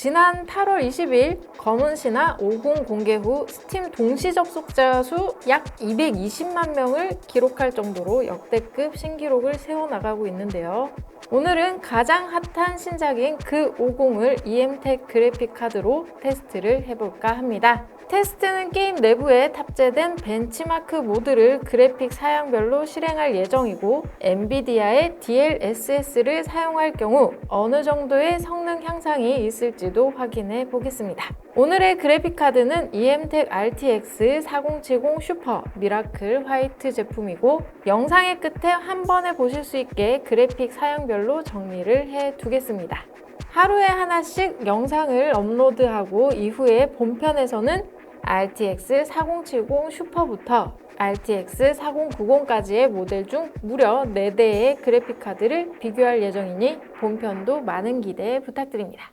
지난 8월 20일 검은신화 50 공개 후 스팀 동시 접속자 수 약 220만 명을 기록할 정도로 역대급 신기록을 세워나가고 있는데요. 오늘은 가장 핫한 신작인 그 50을 EMTEC 그래픽 카드로 테스트를 해볼까 합니다. 테스트는 게임 내부에 탑재된 벤치마크 모드를 그래픽 사양별로 실행할 예정이고 엔비디아의 DLSS를 사용할 경우 어느 정도의 성능 향상이 있을지 도 확인해 보겠습니다. 오늘의 그래픽 카드는 E EMTEC RTX 4070 슈퍼 미라클 화이트 제품이고 영상의 끝에 한 번에 보실 수 있게 그래픽 사양별로 정리를 해 두겠습니다. 하루에 하나씩 영상을 업로드하고 이후에 본편에서는 RTX 4070 슈퍼부터 RTX 4090까지의 모델 중 무려 4대의 그래픽 카드를 비교할 예정이니 본편도 많은 기대 부탁드립니다.